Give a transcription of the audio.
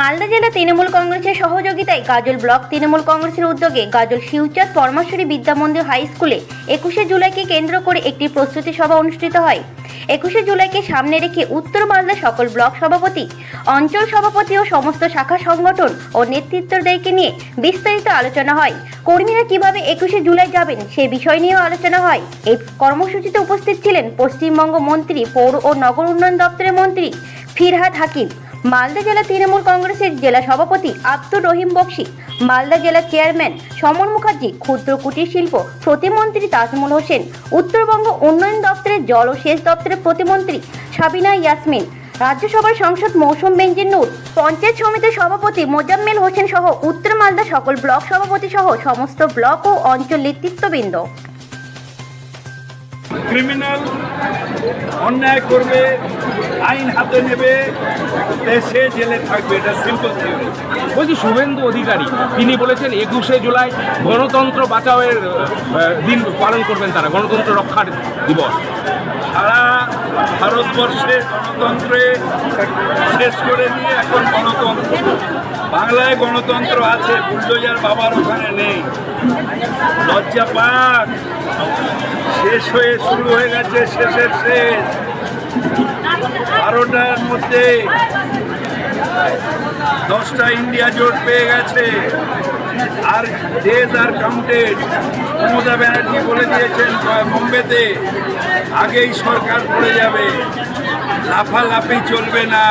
মালদা জেলা তৃণমূল কংগ্রেসের সহযোগিতায় গাজল ব্লক তৃণমূল কংগ্রেসের উদ্যোগে গাজল শিউচাঁদ পরমেশ্বরী বিদ্যা মন্দির হাই স্কুলে একুশে জুলাইকে কেন্দ্র করে একটি প্রস্তুতি সভা অনুষ্ঠিত হয়। একুশে জুলাইকে সামনে রেখে উত্তর মালদা সকল ব্লক সভাপতি, অঞ্চল সভাপতি ও সমস্ত শাখা সংগঠন ও নেতৃত্বদেরকে নিয়ে বিস্তারিত আলোচনা হয়। কর্মীরা কীভাবে একুশে জুলাই যাবেন সে বিষয় নিয়েও আলোচনা হয়। এই কর্মসূচিতে উপস্থিত ছিলেন পশ্চিমবঙ্গ মন্ত্রী, পৌর ও নগর উন্নয়ন দপ্তরের মন্ত্রী ফিরহাদ হাকিম। মালদা জেলা তৃণমূল কংগ্রেসের জেলা সভাপতি আব্দুর রহিম বক্সি, মালদা জেলা চেয়ারম্যান সমর মুখার্জি, ক্ষুদ্র কুটির শিল্প প্রতিমন্ত্রী তাজমুল হোসেন, উত্তরবঙ্গ উন্নয়ন দপ্তরের জল ও সেচ দপ্তরের প্রতিমন্ত্রী সাবিনা ইয়াসমিন, রাজ্যসভার সংসদ মৌসুম বেঞ্জির নূর, পঞ্চায়েত সমিতির সভাপতি মোজাম্মেল হোসেন সহ উত্তর মালদা সকল ব্লক সভাপতি সহ সমস্ত ব্লক ও অঞ্চল নেতৃত্ববৃন্দ। ক্রিমিনাল অন্যায় করবে আইন হাতে নেবে সে জেলে থাকবে এটা সিম্পল থিওরি বলছি শুভেন্দু অধিকারী তিনি বলেছেন একুশে জুলাই গণতন্ত্র বাঁচাওয়ের দিন পালন করবেন তারা গণতন্ত্র রক্ষার দিবস। সারা ভারতবর্ষে গণতন্ত্রে শেষ করে দিয়ে এখন গণতন্ত্র বাংলায় গণতন্ত্র আছে, বুলডোজার বাবার ওখানে নেই। লজ্জা পাক। শেষ হয়ে শুরু হয়ে গেছে, শেষের শেষ। বারোটার মধ্যে দশটা ইন্ডিয়া জোট পেয়ে গেছে। আর days are counted Mamata Banerjee বলে দিয়েছেন বোম্বেতে আগেই সরকার পড়ে যাবে। লাফালাফি চলবে না।